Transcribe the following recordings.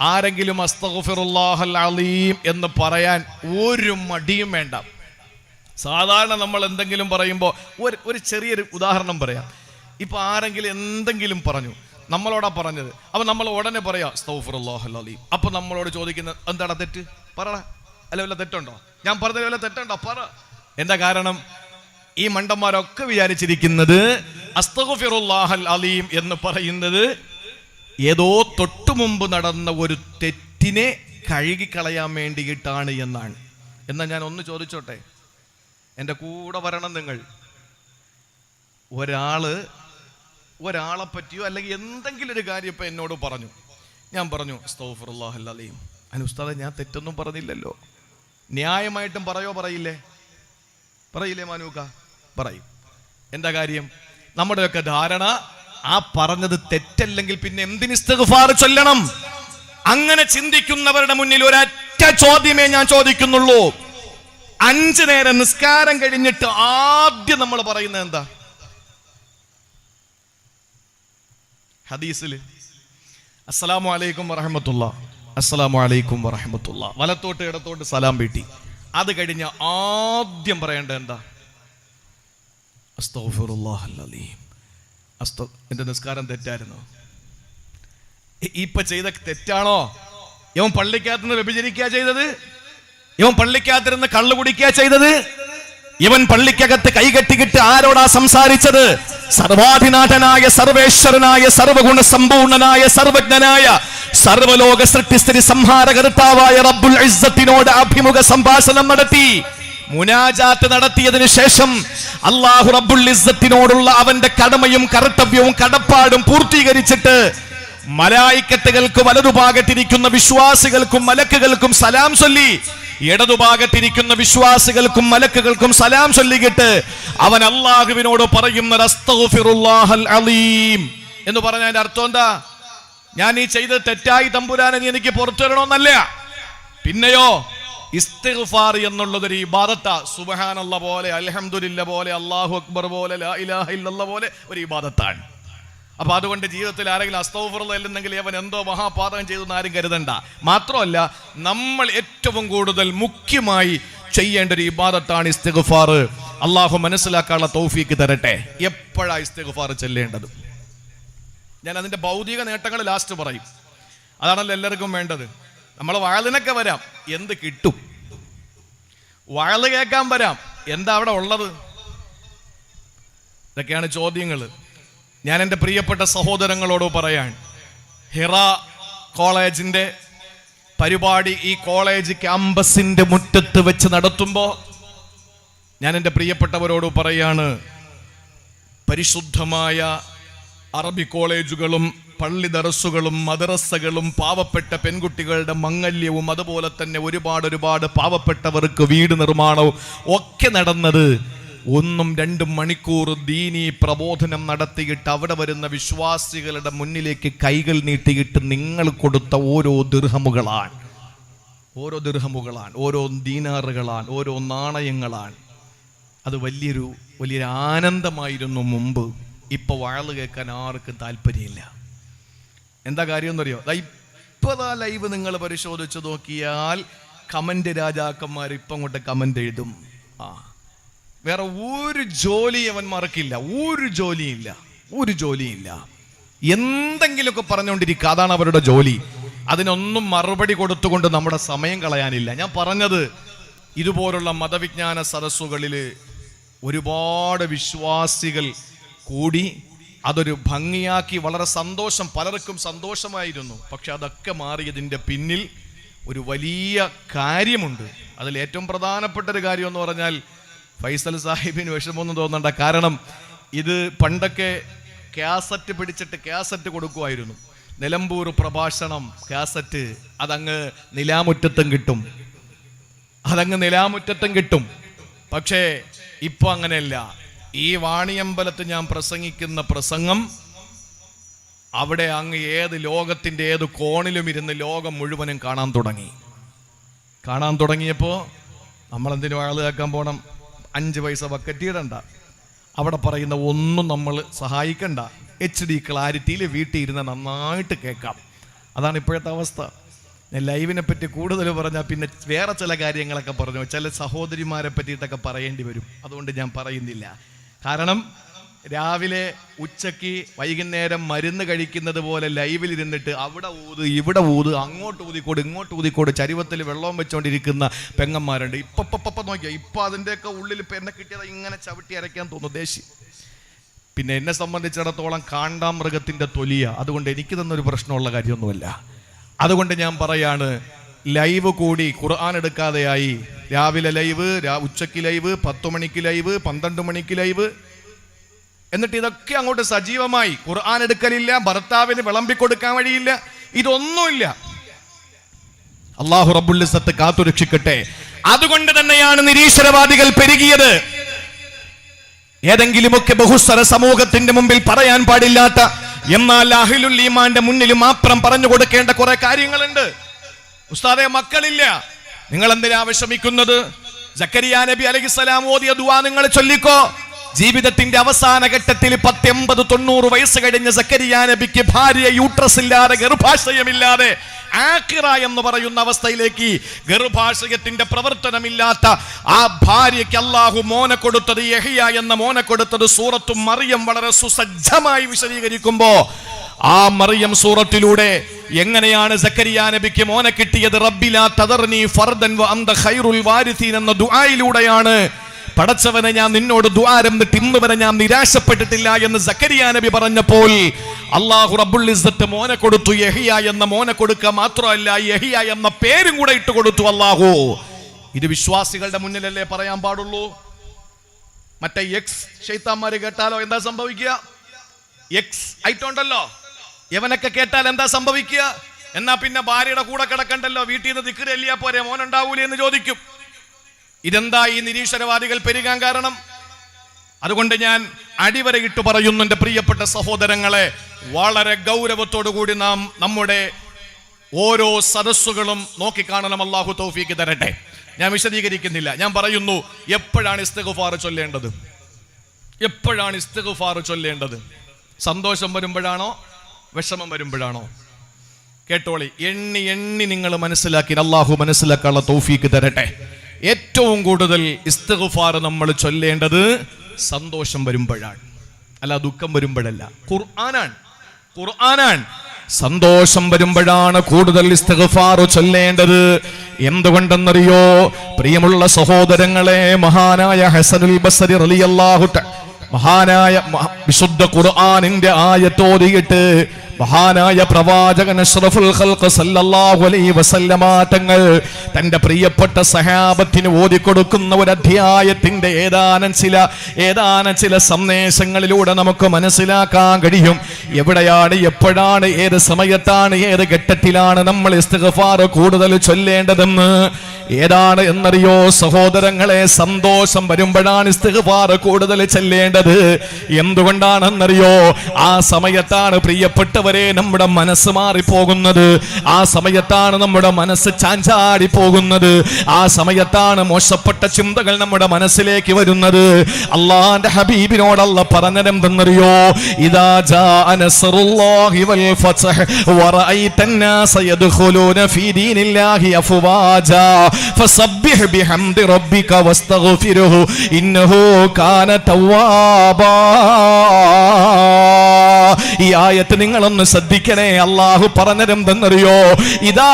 ആരെങ്കിലും അസ്തഗ്ഫിറുല്ലാഹൽ അലീം എന്ന് പറയാൻ ഒരു മടിയും വേണ്ട. സാധാരണ നമ്മൾ എന്തെങ്കിലും പറയുമ്പോൾ ഒരു ഒരു ചെറിയൊരു ഉദാഹരണം പറയാം. ഇപ്പൊ ആരെങ്കിലും എന്തെങ്കിലും പറഞ്ഞു നമ്മളോടാ പറഞ്ഞത് അപ്പൊ നമ്മൾ ഉടനെ പറയാം അസ്തഗ്ഫിറുല്ലാഹൽ അലീം അപ്പൊ നമ്മളോട് ചോദിക്കുന്നത് എന്താടാ തെറ്റ്? പറടാ. അല്ല വല്ല തെറ്റുണ്ടോ? ഞാൻ പറഞ്ഞത് വല്ല തെറ്റുണ്ടോ? പറ. എന്താ കാരണം? ഈ മണ്ടന്മാരൊക്കെ വിചാരിച്ചിരിക്കുന്നത് അസ്തഗ്ഫിറുല്ലാഹൽ അലീം എന്ന് പറയുന്നത് ഏതോ തൊട്ടു മുമ്പ് നടന്ന ഒരു തെറ്റിനെ കഴുകിക്കളയാൻ വേണ്ടിയിട്ടാണ് എന്നാണ്. എന്നാൽ ഞാൻ ഒന്ന് ചോദിച്ചോട്ടെ? എന്റെ കൂടെ വരണം നിങ്ങൾ. ഒരാൾ ഒരാളെ പറ്റിയോ അല്ലെങ്കിൽ എന്തെങ്കിലും ഒരു കാര്യം ഇപ്പം എന്നോട് പറഞ്ഞു. ഞാൻ പറഞ്ഞു അസ്തോഫറുല്ലാഹല്ലയും അതിന് ഉസ്താദ ഞാൻ തെറ്റൊന്നും പറഞ്ഞില്ലല്ലോ. ന്യായമായിട്ടും പറയോ പറയില്ലേ? പറയില്ലേ മാനൂക്ക? പറയും. എന്താ കാര്യം? നമ്മുടെയൊക്കെ ധാരണ ആ പറഞ്ഞത് തെറ്റല്ലെങ്കിൽ പിന്നെ എന്തിന് ഇസ്തഗ്ഫാർ ചൊല്ലണം? അങ്ങനെ ചിന്തിക്കുന്നവരുടെ മുന്നിൽ ഒരൊറ്റ ചോദ്യമേ ഞാൻ ചോദിക്കുന്നുള്ളൂ. അഞ്ചു നേരം നിസ്കാരം കഴിഞ്ഞിട്ട് ആദ്യം നമ്മൾ പറയുന്നത് എന്താ? ഹദീസിൽ അസ്സലാമു അലൈക്കും വറഹമത്തുള്ള അസ്സലാമു അലൈക്കും വറഹമത്തുള്ള. വലത്തോട്ട് ഇടത്തോട്ട് സലാം വീട്ടി. അത് കഴിഞ്ഞ ആദ്യം പറയേണ്ടത് എന്താ? അസ്തഗ്ഫിറുല്ലാഹൽ അലീം. അസ്ത എന്റെ നിസ്കാരം തെറ്റായിരുന്നു. ഇപ്പൊ ചെയ്ത തെറ്റാണോ? ഇവൻ പള്ളിക്കകത്തുനിന്ന് വ്യഭിചരിക്കുക ചെയ്തത്? ഇവൻ പള്ളിക്കകത്തിരുന്ന് കള്ളു കുടിക്കുക ചെയ്തത്? ഇവൻ പള്ളിക്കകത്ത് കൈകെട്ടിക്കിട്ട് ആരോടാ സംസാരിച്ചത്? സർവാധിനാഥനായ സർവേശ്വരനായ സർവഗുണ സമ്പൂർണനായ സർവജ്ഞനായ സർവലോക സൃഷ്ടിസ്ഥിതി സംഹാരകർത്താവായ റബ്ബുൽ ഇസ്സത്തിനോട് അഭിമുഖ സംഭാഷണം നടത്തി. മുനാജാത്ത് നടത്തിയതിനു ശേഷം അള്ളാഹു റബ്ബുൽ ഇസ്സത്തിനോടുള്ള അവന്റെ കടമയും കർത്തവ്യവും കടപ്പാടും പൂർത്തീകരിച്ചിട്ട് മലായിക്കത്തുകൾക്ക് വലതുഭാഗത്തിരിക്കുന്ന വിശ്വാസികൾക്കും മലക്കുകൾക്കും സലാം ചൊല്ലി ഇടതുഭാഗത്തിരിക്കുന്ന വിശ്വാസികൾക്കും മലക്കുകൾക്കും സലാം ചൊല്ലിയിട്ട് അവൻ അള്ളാഹുവിനോട് പറയുന്ന അലീം എന്ന് പറഞ്ഞതിന്റെ അർത്ഥം എന്താ? ഞാൻ ഈ ചെയ്ത് തെറ്റായി തമ്പുരാനെ എനിക്ക് പുറത്തു വരണമെന്നല്ല. പിന്നെയോ? ഇസ്തിഗ്ഫാർ എന്നുള്ളത് ഒരു ഇബാദത്ത. സുബ്ഹാനല്ല പോലെ അൽഹംദുലില്ല പോലെ അല്ലാഹു അക്ബർ പോലെ ലാ ഇലാഹ ഇല്ലല്ല പോലെ ഒരു ഇബാദത്താണ്. അപ്പൊ അതുകൊണ്ട് ജീവിതത്തിൽ ആരെങ്കിലും അസ്തൗഫറുള്ള ഇല്ലെന്നെങ്കിൽ അവൻ എന്തോ മഹാപാതകം ചെയ്തു എന്ന് ആരും കരുതണ്ട. മാത്രമല്ല നമ്മൾ ഏറ്റവും കൂടുതൽ മുഖ്യമായി ചെയ്യേണ്ട ഒരു ഇബാദത്താണ് ഇസ്തിഗ്ഫാർ. അള്ളാഹു മനസ്സിലാക്കാനുള്ള തൗഫീക്ക് തരട്ടെ. എപ്പോഴാണ് ഇസ്തിഗ്ഫാർ ചെല്ലേണ്ടത്? ഞാൻ അതിന്റെ ഭൗതിക നേട്ടങ്ങൾ ലാസ്റ്റ് പറയും. അതാണല്ലോ എല്ലാവർക്കും വേണ്ടത്. നമ്മൾ വാതിനൊക്കെ വരാം. എന്ത് കിട്ടും? വയൽ കേൾക്കാൻ വരാം. എന്താ അവിടെ ഉള്ളത്? ഇതൊക്കെയാണ് ചോദ്യങ്ങൾ ഞാൻ എന്റെ പ്രിയപ്പെട്ട സഹോദരങ്ങളോട് പറയാൻ ഹിറ കോളേജിന്റെ പരിപാടി ഈ കോളേജ് ക്യാമ്പസിന്റെ മുറ്റത്ത് വെച്ച് നടത്തുമ്പോൾ ഞാൻ എന്റെ പ്രിയപ്പെട്ടവരോട് പറയാണ് പരിശുദ്ധമായ അറബി കോളേജുകളും പള്ളി ദറസുകളും മദ്രസകളും പാവപ്പെട്ട പെൺകുട്ടികളുടെ മംഗല്യവും അതുപോലെ തന്നെ ഒരുപാട് ഒരുപാട് പാവപ്പെട്ടവർക്ക് വീട് നിർമ്മാണവും ഒക്കെ നടന്നത് ഒന്നും രണ്ടും മണിക്കൂർ ദീനി പ്രബോധനം നടത്തിയിട്ട് അവിടെ വരുന്ന വിശ്വാസികളുടെ മുന്നിലേക്ക് കൈകൾ നീട്ടിയിട്ട് നിങ്ങൾ കൊടുത്ത ഓരോ ദീർഹമുകളാണ് ഓരോ ദീർഹമുകളാണ് ഓരോ ദീനാറുകളാണ് ഓരോ നാണയങ്ങളാണ്. അത് വലിയൊരു വലിയൊരു ആനന്ദമായിരുന്നു മുമ്പ്. ഇപ്പോൾ വാഴ കേൾക്കാൻ ആർക്കും താല്പര്യമില്ല. എന്താ കാര്യം എന്നറിയോ? ഇപ്പതാ ലൈവ് നിങ്ങൾ പരിശോധിച്ച് നോക്കിയാൽ കമന്റ് രാജാക്കന്മാർ ഇപ്പം അങ്ങോട്ട് കമന്റ് എഴുതും. ആ. വേറെ ഒരു ജോലി അവന്മാർക്കില്ല. ഒരു ജോലിയില്ല ഒരു ജോലിയില്ല എന്തെങ്കിലുമൊക്കെ പറഞ്ഞുകൊണ്ടിരിക്കുക. അതാണ് അവരുടെ ജോലി. അതിനൊന്നും മറുപടി കൊടുത്തുകൊണ്ട് നമ്മുടെ സമയം കളയാനില്ല. ഞാൻ പറഞ്ഞത് ഇതുപോലുള്ള മതവിജ്ഞാന സദസ്സുകളിൽ ഒരുപാട് വിശ്വാസികൾ കൂടി അതൊരു ഭംഗിയാക്കി വളരെ സന്തോഷം പലർക്കും സന്തോഷമായിരുന്നു. പക്ഷെ അതൊക്കെ മാറിയതിന്റെ പിന്നിൽ ഒരു വലിയ കാര്യമുണ്ട്. അതിൽ ഏറ്റവും പ്രധാനപ്പെട്ട ഒരു കാര്യം എന്ന് പറഞ്ഞാൽ ഫൈസൽ സാഹിബിന് വിഷമമൊന്നും തോന്നണ്ട. കാരണം ഇത് പണ്ടൊക്കെ കാസറ്റ് പിടിച്ചിട്ട് കാസറ്റ് കൊടുക്കുമായിരുന്നു. നിലമ്പൂർ പ്രഭാഷണം കാസറ്റ് അതങ്ങ് നിലാമുറ്റത്തും കിട്ടും. അതങ്ങ് നിലാമുറ്റത്തും കിട്ടും. പക്ഷേ ഇപ്പൊ അങ്ങനെയല്ല. ഈ വാണിയമ്പലത്ത് ഞാൻ പ്രസംഗിക്കുന്ന പ്രസംഗം അവിടെ അങ്ങ് ഏത് ലോകത്തിന്റെ ഏത് കോണിലും ഇരുന്ന് ലോകം മുഴുവനും കാണാൻ തുടങ്ങി. കാണാൻ തുടങ്ങിയപ്പോൾ ആൾ കേൾക്കാൻ പോണം? അഞ്ച് പൈസ ബക്കറ്റ് ഇടണ്ട. അവിടെ പറയുന്ന ഒന്നും നമ്മൾ സഹായിക്കണ്ട. എച്ച് ഡി ക്ലാരിറ്റിയിൽ വീട്ടിൽ ഇരുന്ന് നന്നായിട്ട് കേൾക്കാം. അതാണ് ഇപ്പോഴത്തെ അവസ്ഥ. ലൈവിനെ പറ്റി കൂടുതൽ പറഞ്ഞാൽ പിന്നെ വേറെ ചില കാര്യങ്ങളൊക്കെ പറഞ്ഞു. ചില സഹോദരിമാരെ പറ്റിയിട്ടൊക്കെ പറയേണ്ടി വരും. അതുകൊണ്ട് ഞാൻ പറയുന്നില്ല. കാരണം രാവിലെ ഉച്ചയ്ക്ക് വൈകുന്നേരം മരുന്ന് കഴിക്കുന്നത് പോലെ ലൈവിൽ ഇരുന്നിട്ട് അവിടെ ഊത് ഇവിടെ ഊത് അങ്ങോട്ട് ഊതിക്കോട് ഇങ്ങോട്ട് ഊതിക്കോട് ചരിവത്തിൽ വെള്ളം വെച്ചുകൊണ്ടിരിക്കുന്ന പെങ്ങന്മാരുണ്ട്. ഇപ്പൊ ഇപ്പൊ നോക്കിയാ? ഇപ്പൊ അതിന്റെയൊക്കെ ഉള്ളിൽ ഇപ്പൊ എന്നെ കിട്ടിയത് ഇങ്ങനെ ചവിട്ടി അരയ്ക്കാൻ തോന്നുന്നു. ദേശി പിന്നെ എന്നെ സംബന്ധിച്ചിടത്തോളം കാണ്ടാമൃഗത്തിന്റെ തൊലിയ. അതുകൊണ്ട് എനിക്ക് തന്നൊരു പ്രശ്നമുള്ള കാര്യമൊന്നുമല്ല. അതുകൊണ്ട് ഞാൻ പറയാണ് ലൈവ് കൂടി ഖുർആൻ എടുക്കാതെയായി രാവിലെ ലൈവ് ഉച്ചയ്ക്ക് ലൈവ് പത്ത് മണിക്ക് ലൈവ് പന്ത്രണ്ട് മണിക്ക് ലൈവ്. എന്നിട്ട് ഇതൊക്കെ അങ്ങോട്ട് സജീവമായി. ഖുർആൻ എടുക്കലില്ല ഭർത്താവിന് വിളമ്പിക്കൊടുക്കാൻ വഴിയില്ല. ഇതൊന്നുമില്ല. അള്ളാഹു റബുല്ലിസത്ത് കാത്തുരക്ഷിക്കട്ടെ അതുകൊണ്ട് തന്നെയാണ് നിരീശ്വരവാദികൾ പെരുകിയത്. ഏതെങ്കിലുമൊക്കെ ബഹുസ്വര സമൂഹത്തിന്റെ മുമ്പിൽ പറയാൻ പാടില്ലാത്ത എന്നാൽ അഹിലുൽ ഈമാന്റെ മുന്നിൽ മാത്രം പറഞ്ഞു കൊടുക്കേണ്ട കുറെ കാര്യങ്ങളുണ്ട്. ഉസ്താദെ മക്കളില്ല. നിങ്ങൾ എന്തിനാ വിഷമിക്കുന്നത്? ജക്കരിയ നബി അലഹിസ്സലാം ഓതിയ ദുവാ നിങ്ങൾ ചൊല്ലിക്കോ. ജീവിതത്തിന്റെ അവസാന ഘട്ടത്തിൽ പത്തൊമ്പത് തൊണ്ണൂറ് വയസ്സ് കഴിഞ്ഞ സക്കരിയ നബിക്ക് ഭാര്യ യൂട്രസ് ഇല്ലാതെ ഗർഭാശയമില്ലാതെ ആക്കിറ എന്ന് പറയുന്ന അവസ്ഥയിലേക്ക് ഗർഭാശയത്തിന്റെ പ്രവർത്തനമില്ലാത്ത ആ ഭാര്യയ്ക്ക് അള്ളാഹു മോനെ കൊടുത്തത് യഹിയ എന്ന മോനെ കൊടുത്തത് സൂറത്തും മറിയം വളരെ സുസജ്ജമായി വിശദീകരിക്കുമ്പോ ആ മറിയം സൂറത്തിലൂടെ എങ്ങനെയാണ് സക്കരിയ നബിക്ക് മോന കിട്ടിയത്? റബ്ബിലാ തദർനി ഫർദൻ വ അന്ത ഖൈറുൽ വാരിസീൻ എന്ന ദുആയിലൂടെയാണ്. പടച്ചവനെ ഞാൻ നിന്നോട് ദ്വാരം ഇന്ന് വരെ ഞാൻ നിരാശപ്പെട്ടിട്ടില്ല എന്ന് സക്കരിയ നബി പറഞ്ഞപ്പോൾ അള്ളാഹു റബ്ബുൽ ഇസ്സത്ത് മോനെ കൊടുത്തു യഹിയ എന്ന മോനെ കൊടുക്കുക മാത്രമല്ല യഹിയ എന്ന പേരും കൂടെ ഇട്ട് കൊടുത്തു അള്ളാഹു ഇത് വിശ്വാസികളുടെ മുന്നിലല്ലേ പറയാൻ പാടുള്ളൂ? മറ്റേ എക്സ് ഷെയ്ത്താന്മാര് കേട്ടാലോ എന്താ സംഭവിക്കുക? എക്സ് ആയിട്ടുണ്ടല്ലോ. യവനൊക്കെ കേട്ടാൽ എന്താ സംഭവിക്കുക? എന്നാ പിന്നെ ഭാര്യയുടെ കൂടെ കിടക്കണ്ടല്ലോ? വീട്ടിൽ നിന്ന് ദിക്കരല്ലിയാ പോരെ? മോനുണ്ടാവൂലേ എന്ന് ചോദിക്കും. ഇതെന്താ ഈ നിരീശ്വരവാദികൾ പെരുകാൻ കാരണം? അതുകൊണ്ട് ഞാൻ അടിവരയിട്ട് പറയുന്നു എന്റെ പ്രിയപ്പെട്ട സഹോദരങ്ങളെ. വളരെ ഗൗരവത്തോടു കൂടി നാം നമ്മുടെ ഓരോ സദസ്സുകളും നോക്കിക്കാണണം അള്ളാഹു തൗഫീക്ക് തരട്ടെ. ഞാൻ വിശദീകരിക്കുന്നില്ല. ഞാൻ പറയുന്നു എപ്പോഴാണ് ഇസ്തഗുഫാർ ചൊല്ലേണ്ടത്? എപ്പോഴാണ് ഇസ്തഗുഫാർ ചൊല്ലേണ്ടത്? സന്തോഷം വരുമ്പോഴാണോ? വിഷമം വരുമ്പോഴാണോ? കേട്ടോളി എണ്ണി എണ്ണി നിങ്ങൾ മനസ്സിലാക്കി അള്ളാഹു മനസ്സിലാക്കാനുള്ള തോഫീക്ക് തരട്ടെ. ഏറ്റവും കൂടുതൽ ഇസ്തഗുഫാർ നമ്മൾ ചൊല്ലേണ്ടത് സന്തോഷം വരുമ്പോഴാണ്. അല്ല ദുഃഖം വരുമ്പോഴല്ല. ഖുർആനാണ്. ഖുർആനാണ്. സന്തോഷം വരുമ്പോഴാണ് കൂടുതൽ ഇസ്തഗഫാർ ചൊല്ലേണ്ടത്. എന്തുകൊണ്ടെന്നറിയോ? പ്രിയമുള്ള സഹോദരങ്ങളെ മഹാനായ ഹസനുൽ ബസരി റളിയല്ലാഹു മഹാനായ വിശുദ്ധ ഖുർആനിന്റെ ആയത്തോതിയിട്ട് മഹാനായ പ്രവാചകൻ അഷ്റഫുൽ സല്ലല്ലാഹു അലൈഹി വസല്ലമ തങ്ങൾ തന്റെ പ്രിയപ്പെട്ട സഹാബത്തിന് ഓതിക്കൊടുക്കുന്ന ഒരു അധ്യായത്തിന്റെ ഏതാനും ചില ഏതാനും ചില സന്ദേശങ്ങളിലൂടെ നമുക്ക് മനസ്സിലാക്കാൻ കഴിയും. എവിടെയാണ് എപ്പോഴാണ് ഏത് സമയത്താണ് ഏത് ഘട്ടത്തിലാണ് നമ്മൾ ഇസ്തിഗ്ഫാർ കൂടുതൽ ചൊല്ലേണ്ടതെന്ന് ഏതാണ് എന്നറിയോ? സഹോദരങ്ങളെ സന്തോഷം വരുമ്പോഴാണ് ഇസ്തിഗ്ഫാർ കൂടുതൽ ചെല്ലേണ്ടത്. എന്തുകൊണ്ടാണെന്നറിയോ? ആ സമയത്താണ് പ്രിയപ്പെട്ടവരെ നമ്മുടെ മനസ്സ് മാറിപ്പോകുന്നത് ആ സമയത്താണ് നമ്മുടെ മനസ്സ് ചാഞ്ചാടി പോകുന്നത് ആ സമയത്താണ് മോശപ്പെട്ട ചിന്തകൾ നമ്മുടെ മനസ്സിലേക്ക് വരുന്നത് അള്ളാന്റെ ഹബീബിനോടല്ല പറഞ്ഞതെന്തെന്നറിയോ ഇതാ ജാ നസ്റുല്ലാഹി വൽ ഫത്ഹ് വറഅയ്ത الناس يدخلون في دين الله أفواجا فسبح بحمد ربك واستغفره إنه كان توابا ഈ ആയത്ത് നിങ്ങളൊന്ന് ശ്രദ്ധിക്കണേ. അള്ളാഹു പറഞ്ഞതെന്തെന്നറിയോ? ഇതാ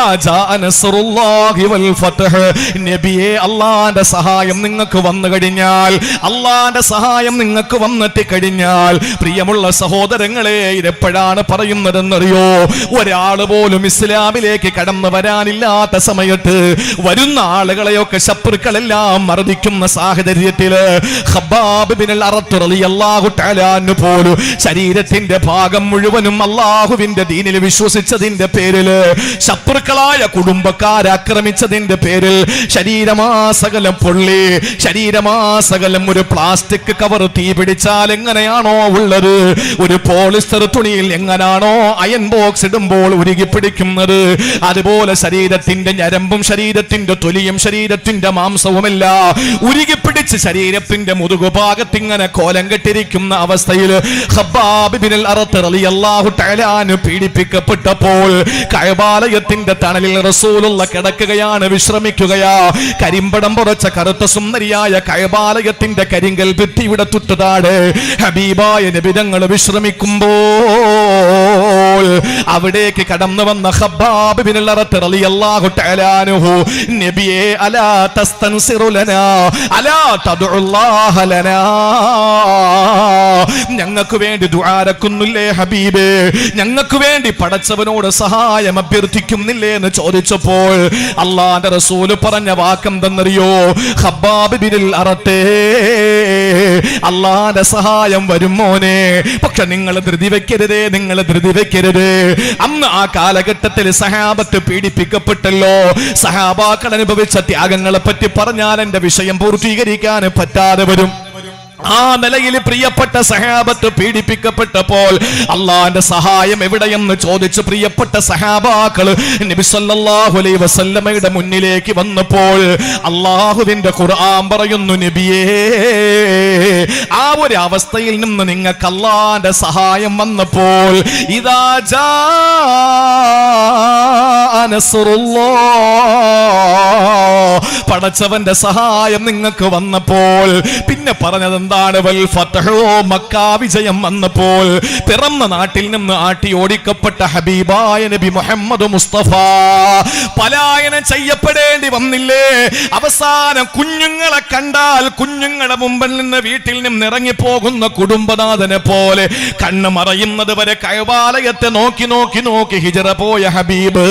നബിയെ അള്ളാന്റെ സഹായം നിങ്ങൾക്ക് വന്നു കഴിഞ്ഞാൽ അള്ളാന്റെ സഹായം നിങ്ങൾക്ക് വന്നിട്ട് കഴിഞ്ഞാൽ പ്രിയമുള്ള സഹോദരങ്ങളെ ഇതെപ്പോഴാണ് പറയുന്നതെന്നറിയോ? ഒരാൾ പോലും ഇസ്ലാമിലേക്ക് കടന്നു വരാനില്ലാത്ത സമയത്ത് വരുന്ന ആളുകളെയൊക്കെ ശത്രുക്കളെല്ലാം മർദ്ദിക്കുന്ന സാഹചര്യത്തിൽ അറത്ത് റളിയല്ലാഹു തആല അൻഹു പോലും ശരീരത്തിന്റെ ഭാഗം മുഴുവനും അള്ളാഹുവിന്റെ ദീനിൽ വിശ്വസിച്ചതിന്റെ പേരിൽ ശത്രുക്കളായ കുടുംബക്കാരെ ആക്രമിച്ചതിന്റെ പേരിൽ ശരീരമാസകലം പൊള്ളി ശരീരമാസകലം ഒരു പ്ലാസ്റ്റിക് കവർ തീ പിടിച്ചാൽ എങ്ങനെയാണോ ഉള്ളത്? ഒരു പോളിസ്റ്റർ തുണിയിൽ എങ്ങനാണോ അയൺ ബോക്സ് ഇടുമ്പോൾ ഉരുകി പിടിക്കുന്നത് അതുപോലെ ശരീരത്തിന്റെ ഞരമ്പും ശരീരത്തിന്റെ തൊലിയും ശരീരത്തിന്റെ മാംസവുമല്ല ഉരുകി പിടിച്ച് ശരീരത്തിന്റെ മുതുകുഭാഗത്തിങ്ങനെ കോലം കെട്ടിരിക്കുന്ന അവസ്ഥയിൽ തആലാന് പീഡിപ്പിക്കപ്പെട്ടപ്പോൾ കഴബാലയത്തിന്റെ തണലിൽ റസൂലുള്ള കിടക്കുകയാണ് വിശ്രമിക്കുകയാ. കരിമ്പടം പുറച്ച കറുത്ത സുന്ദരിയായ കഴബാലയത്തിന്റെ കരിങ്കൽ ഭിത്തിയുടെ തുട്ടുതാട് ഹബീബായ നബിതങ്ങൾ അവിടേക്ക് കടന്നു വന്ന അലാ തസ്തൻസിറുലനാ അലാ ഞങ്ങൾക്ക് വേണ്ടി ദുആരക്കുന്നില്ലേ ഹബീബേ? ഞങ്ങൾക്ക് വേണ്ടി പടച്ചവനോട് സഹായം അഭ്യർത്ഥിക്കുന്നില്ലേ എന്ന് ചോദിച്ചപ്പോൾ അള്ളാന്റെ റസൂൽ പറഞ്ഞ വാക്കെന്തെന്നറിയോ ഖബ്ബാബ് ബിനിൽ അറത്തേ അള്ളാന്റെ സഹായം വരും മോനെ. പക്ഷെ നിങ്ങൾ ധൃതി വെക്കരുതേ നിങ്ങൾ ധൃതി വെക്കരുത് അന്ന് ആ കാലഘട്ടത്തിൽ സഹാബത്ത് പീഡിപ്പിക്കപ്പെട്ടല്ലോ. സഹാബാക്കൾ അനുഭവിച്ച ത്യാഗങ്ങളെ പറ്റി പറഞ്ഞാൽ എന്റെ വിഷയം പൂർത്തീകരിക്കാൻ പറ്റാതെ വരും. ആ നിലയിൽ പ്രിയപ്പെട്ട സഹാബത്ത് പീഡിപ്പിക്കപ്പെട്ടപ്പോൾ അള്ളാന്റെ സഹായം എവിടെയെന്ന് ചോദിച്ചു പ്രിയപ്പെട്ട സഹാബാക്കൾ നബി സല്ലല്ലാഹു അലൈഹി വസല്ലമയുടെ മുന്നിലേക്ക് വന്നപ്പോൾ അള്ളാഹുവിന്റെ ഖുർആൻ പറയുന്നു നബിയേ ആ ഒരു അവസ്ഥയിൽ നിന്ന് നിങ്ങൾക്ക് അള്ളാന്റെ സഹായം വന്നപ്പോൾ ഇതാ പടച്ചവന്റെ സഹായം നിങ്ങൾക്ക് വന്നപ്പോൾ പിന്നെ പറഞ്ഞത് എന്താണ് വൽ ഫതഹോ? മക്ക വിജയം വന്നപ്പോൾ പിറന്ന നാട്ടിൽ നിന്ന് ആട്ടി ഓടിക്കപ്പെട്ട ഹബീബായ നബി മുഹമ്മദ് മുസ്തഫ. പലായനം ചെയ്യപ്പെടേണ്ടി വന്നില്ലേ? അവസാനം കുഞ്ഞുങ്ങളെ കണ്ടാൽ കുഞ്ഞുങ്ങളെ മുമ്പിൽ നിന്ന് വീട്ടിൽ നിന്നും ഇറങ്ങിപ്പോകുന്ന കുടുംബനാഥനെ പോലെ കണ്ണ് മറയുന്നത് വരെ കൈവാലയത്തെ നോക്കി നോക്കി നോക്കി ഹിജറ പോയ ഹബീബ്.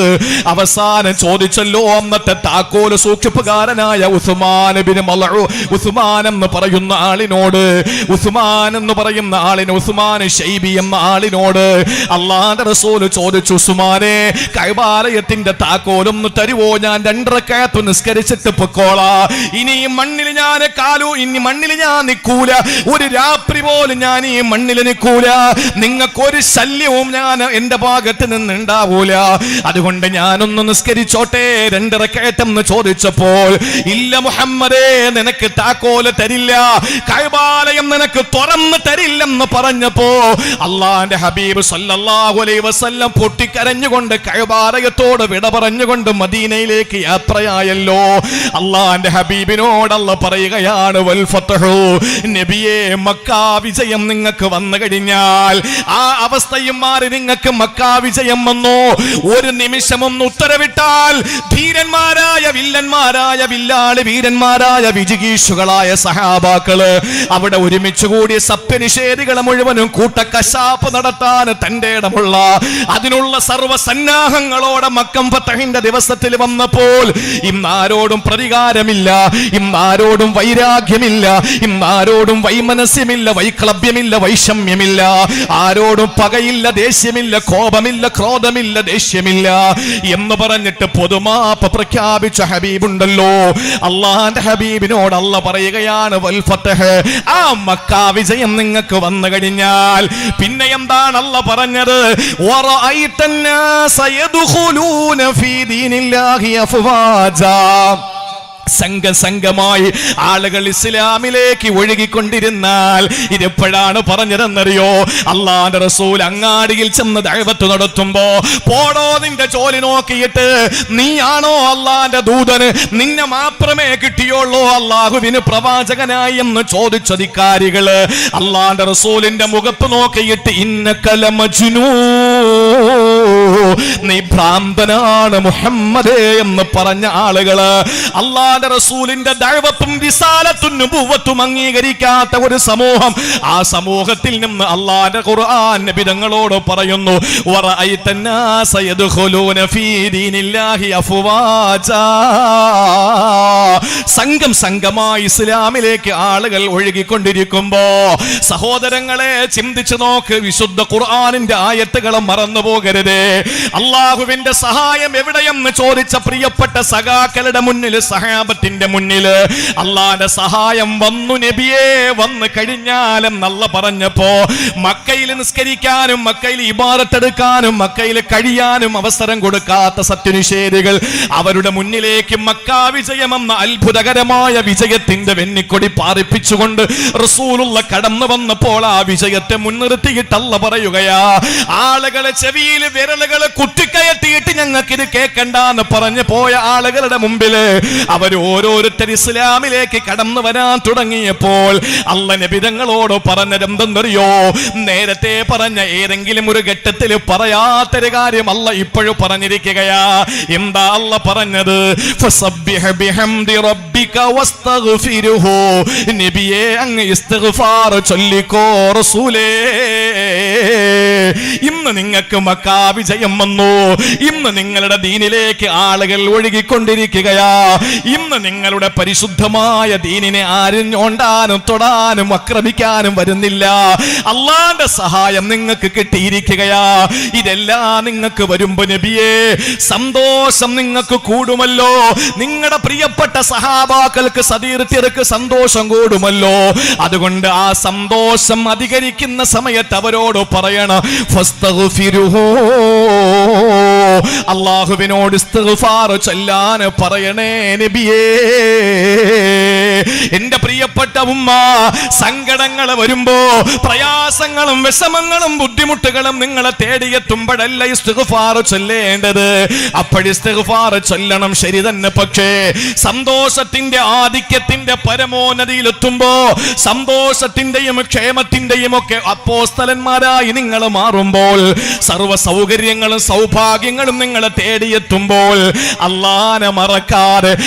അവസാനം ചോദിച്ചല്ലോ അന്നത്തെ താക്കോൽ സൂക്ഷിപ്പുകാരനായ ഉസ്മാൻ ബിൻ ഉസ്മാൻ എന്ന് പറയുന്ന ആളിനോട് ഉസ്മാൻ എന്ന് പറയുന്ന ആളിന് ഉസ്മാൻ ഷൈബി എന്ന ആളിനോട് അള്ളാന്റെ റസൂൽ ചോദിച്ചു ഉസ്മാനെ കൈബാലയത്തിന്റെ താക്കോലും തരുവോ? ഞാൻ രണ്ടരക്കകത്ത് നിസ്കരിച്ചിട്ട് പൊക്കോളാ. ഇനി ഈ മണ്ണിൽ ഞാൻ കാലു ഇനി മണ്ണിൽ ഞാൻ നിൽക്കൂല. ഒരു രാത്രി പോലും ഞാൻ ഈ മണ്ണിൽ നിൽക്കൂല. നിങ്ങൾക്കൊരു ശല്യവും ഞാൻ എന്റെ ഭാഗത്ത് നിന്ന് ഉണ്ടാവൂല അതുകൊണ്ട് ഞാനൊന്ന് നിസ്കരിച്ചോട്ടെ. രണ്ടരക്കയറ്റം ചോദിച്ചപ്പോൾ ഇല്ല മുഹമ്മദേ നിനക്ക് താക്കോൽ തരില്ല. കൈബാലയം നിനക്ക് തുറന്ന് തരില്ലെന്ന് പറഞ്ഞപ്പോ അള്ളാന്റെ ഹബീബ് സല്ലല്ലാഹു അലൈഹി വസല്ലം പൊട്ടിക്കരഞ്ഞുകൊണ്ട് കൈബാലയത്തോട് വിട പറഞ്ഞുകൊണ്ട് മദീനയിലേക്ക് യാത്രയായല്ലോ. അള്ളാന്റെ ഹബീബിനോടല്ല പറയുകയാണ് നബിയെ മക്ക വിജയം നിങ്ങൾക്ക് വന്നു കഴിഞ്ഞാൽ ആ അവസ്ഥയും മാറി നിങ്ങൾക്ക് മക്കാ വിജയം വന്നു. ഒരു നിമിഷം ഒന്ന് ഉത്തരവിട്ടാൽ ധീരന്മാരായ വില്ലന്മാരായ വില്ലാളി വീരന്മാരായ വിജിഗീഷുകളായ സഹാബാക്കൾ അവിടെ ഒരുമിച്ച് കൂടിയ സത്യനിഷേധികളെ മുഴുവനും കൂട്ടക്കശാപ്പ് നടത്താൻ തന്റെ ഇടമുള്ള അതിനുള്ള സർവസന്നാഹങ്ങളോടെ മക്കം ഫത്തഹിന്റെ ദിവസത്തിൽ വന്നപ്പോൾ ഇന്നാരോടും പ്രതികാരമില്ല ഇന്നാരോടും വൈരാഗ്യമില്ല ഇന്നാരോടും വൈമനസ്യമില്ല വൈക്ലബ്യമില്ല വൈഷമ്യമില്ല. ആരോടും പകയില്ല ദേഷ്യമില്ല കോപമില്ല ക്രോധമില്ല ദേഷ്യമില്ല എന്ന് പറഞ്ഞിട്ട് പൊതുമാപ്പ് പ്രഖ്യാപിച്ച ഹബീബുണ്ടല്ലോ. അള്ളാന്റെ ഹബീബിനോട് അല്ല പറയുകയാണ് വൽ ഫത്തഹ് ആ മക്ക വിജയം നിങ്ങൾക്ക് വന്നു കഴിഞ്ഞാൽ പിന്നെ എന്താണ് അല്ല പറഞ്ഞത് വറഅയ്ത الناس يدخلون في دين الله أفواجا സംഘസംഘമായി ആളുകൾ ഇസ്ലാമിലേക്ക് ഒഴുകിക്കൊണ്ടിരുന്നാൽ ഇതെപ്പോഴാണ് പറഞ്ഞതെന്നറിയോ? അള്ളാന്റെ റസൂൽ അങ്ങാടിയിൽ ചെന്ന് ദൈവത്ത് നടത്തുമ്പോ പോടോ നിന്റെ ജോലി നോക്കിയിട്ട് നീയാണോ അള്ളാന്റെ ദൂതന്? നിന്നെ മാത്രമേ കിട്ടിയുള്ളൂ അള്ളാഹുവിന് പ്രവാചകനായി എന്ന് ചോദിച്ചധികാരികൾ അള്ളാന്റെ റസൂലിന്റെ മുഖത്ത് നോക്കിയിട്ട് ഇന്നക്കല മജ്നൂ നീ ഭ്രാന്തനാണ് മുഹമ്മദേ എന്ന് പറഞ്ഞ ആളുകൾ അള്ളാന്റെ റസൂലിന്റെ ദൈവത്തും വിശാലത്തും അംഗീകരിക്കാത്ത ഒരു സമൂഹം. ആ സമൂഹത്തിൽ നിന്ന് അള്ളാന്റെ ഖുർആൻ നബിതങ്ങളോട് പറയുന്നു സംഘം സംഘമായി ഇസ്ലാമിലേക്ക് ആളുകൾ ഒഴുകിക്കൊണ്ടിരിക്കുമ്പോ സഹോദരങ്ങളെ ചിന്തിച്ചു നോക്ക് വിശുദ്ധ ഖുർആാനിന്റെ ആയത്തുകളെ മറന്നു പോകരുതേ അള്ളാഹുവിന്റെ സഹായം എവിടെയെന്ന് ചോദിച്ച പ്രിയപ്പെട്ട സഖാക്കളുടെ മുന്നിൽ സഹാബത്തിന്റെ മുന്നിൽ അള്ളാന്റെ സഹായം വന്നു നബിയെ വന്നു കഴിഞ്ഞാലും നല്ല പറഞ്ഞപ്പോ മക്കയിൽ നിസ്കരിക്കാനും മക്കയിൽ ഇബാദത്തെടുക്കാനും മക്കയിൽ കഴിയാനും അവസരം കൊടുക്കാത്ത സത്യനിഷേധികൾ അവരുടെ മുന്നിലേക്ക് മക്ക വിജയമെന്ന അത്ഭുതകരമായ വിജയത്തിന്റെ വെന്നിക്കൊടി പാറിപ്പിച്ചുകൊണ്ട് റസൂലുള്ള കടന്നു വന്നപ്പോൾ ആ വിജയത്തെ മുൻനിർത്തിയിട്ടല്ല പറയുകയാ. ആളുകളെ ചെവിയിൽ വിരലുകൾ കുത്തിക്കയറ്റിയിട്ട് ഞങ്ങൾക്ക് ഇത് കേൾക്കണ്ടെന്ന് പറഞ്ഞു പോയ ആളുകളുടെ മുമ്പിൽ അവർ ഓരോരുത്തർ ഇസ്ലാമിലേക്ക് കടന്നു വരാൻ തുടങ്ങിയപ്പോൾ അല്ല നബിതങ്ങളോട് പറഞ്ഞതെന്തെന്നറിയോ നേരത്തെ പറഞ്ഞ ഏതെങ്കിലും ഒരു ഘട്ടത്തിൽ പറയാത്തൊരു കാര്യം അല്ല ഇപ്പോഴും പറഞ്ഞിരിക്കുകയാ. എന്താ അല്ല പറഞ്ഞത്? നബിയെ അങ്ങ് ചൊല്ലിക്കോ റസൂലേ. ഇന്ന് നിങ്ങൾക്ക് മക്കാ വിജയം വന്നു. ഇന്ന് നിങ്ങളുടെ ദീനിലേക്ക് ആളുകൾ ഒഴുകിക്കൊണ്ടിരിക്കുകയാ. ഇന്ന് നിങ്ങളുടെ പരിശുദ്ധമായ ദീനിനെ ആരും ഞോണ്ടാനും തൊടാനും ആക്രമിക്കാനും വരുന്നില്ല. അള്ളാന്റെ സഹായം നിങ്ങൾക്ക് കിട്ടിയിരിക്കുകയാ. ഇതെല്ലാം നിങ്ങൾക്ക് വരുമ്പോ നബിയേ സന്തോഷം നിങ്ങൾക്ക് കൂടുമല്ലോ. നിങ്ങളുടെ പ്രിയപ്പെട്ട സഹാബാക്കൾക്ക് സതീർത്ഥ്യർക്ക് സന്തോഷം കൂടുമല്ലോ. അതുകൊണ്ട് ആ സന്തോഷം അധികരിക്കുന്ന സമയത്ത് അവരോട് പറയണം ഫസ്തഗ്ഫിരുഹു. അള്ളാഹുവിനോട് ചൊല്ലാൻ പറയണേ നബിയേ. എന്റെ പ്രിയപ്പെട്ട ഉമ്മ സങ്കടങ്ങൾ വരുമ്പോ പ്രയാസങ്ങളും വിഷമങ്ങളും ബുദ്ധിമുട്ടുകളും നിങ്ങളെ തേടിയെത്തുമ്പോഴല്ല ഇസ്തിഗ്ഫാർ ചൊല്ലേണ്ടത്? അപ്പോഴിസ്തിഗ്ഫാർ ചൊല്ലണം ശരി തന്നെ. പക്ഷേ സന്തോഷത്തിന്റെ ആധിക്യത്തിന്റെ പരമോന്നതിയിലെത്തുമ്പോ സന്തോഷത്തിന്റെയും ക്ഷേമത്തിന്റെയും ഒക്കെ അപ്പോസ്തലന്മാരായി നിങ്ങൾ മാറുമ്പോൾ സർവ സൗകര്യങ്ങളും സൗഭാഗ്യങ്ങളും നിങ്ങളെ തേടിയെത്തുമ്പോൾ അള്ളാനെ മറക്കാതെ.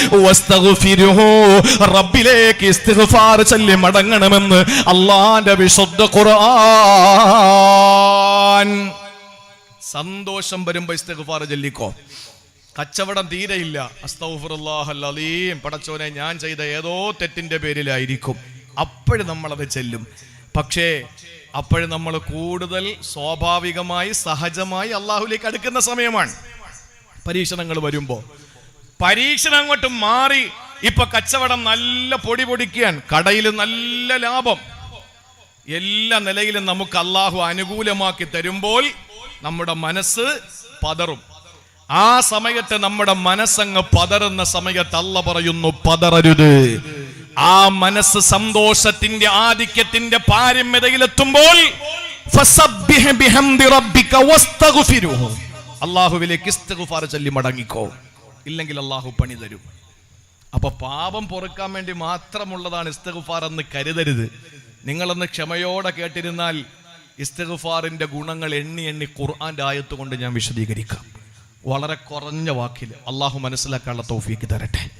റബ്ബിലേക്ക് ഇസ്തിഗ്ഫാർ ചൊല്ലി മടങ്ങണമെന്ന് അള്ളാന്റെ വിശുദ്ധ ഖുർആൻ. സന്തോഷം വരുമ്പോ ഇസ്തിഗ്ഫാർ ചൊല്ലിക്കോ? കച്ചവടം തീരെയില്ല. അസ്തൗഫുറുല്ലാഹല്ലീം പടച്ചോനെ ഞാൻ ചെയ്ത ഏതോ തെറ്റിന്റെ പേരിലായിരിക്കും. അപ്പോഴും നമ്മളത് ചെല്ലും. പക്ഷേ അപ്പോഴും നമ്മൾ കൂടുതൽ സ്വാഭാവികമായി സഹജമായി അള്ളാഹുലേക്ക് അടുക്കുന്ന സമയമാണ്. പരീക്ഷണങ്ങൾ വരുമ്പോൾ. പരീക്ഷണം അങ്ങോട്ട് മാറി ഇപ്പൊ കച്ചവടം നല്ല പൊടി പൊടിക്കാൻ കടയിൽ നല്ല ലാഭം. എല്ലാ നിലയിലും നമുക്ക് അള്ളാഹു അനുകൂലമാക്കി തരുമ്പോൾ നമ്മുടെ മനസ്സ് പതറും. ആ സമയത്ത് നമ്മുടെ മനസ്സങ്ങ് പതറുന്ന സമയത്ത് അല്ല പറയുന്നു പതറരുത്. ആ മനസ്സ് സന്തോഷത്തിന്റെ ആധിക്യത്തിന്റെ പാരമ്യതയിലെത്തുമ്പോൾ ചൊല്ലി മടങ്ങിക്കോ. ഇല്ലെങ്കിൽ അള്ളാഹു പണി തരും. അപ്പൊ പാപം പൊറുക്കാൻ വേണ്ടി മാത്രമുള്ളതാണ് ഇസ്തിഗ്ഫാർ എന്ന് കരുതരുത്. നിങ്ങളൊന്ന് ക്ഷമയോടെ കേട്ടിരുന്നാൽ ഇസ്തഖുഫാറിന്റെ ഗുണങ്ങൾ എണ്ണി എണ്ണി ഖുർആന്റെ ആയത്ത് കൊണ്ട് ഞാൻ വിശദീകരിക്കാം. വളരെ കുറഞ്ഞ വാക്കിൽ അള്ളാഹു മനസ്സിലാക്കാനുള്ള തോഫിക്ക് തരട്ടെ.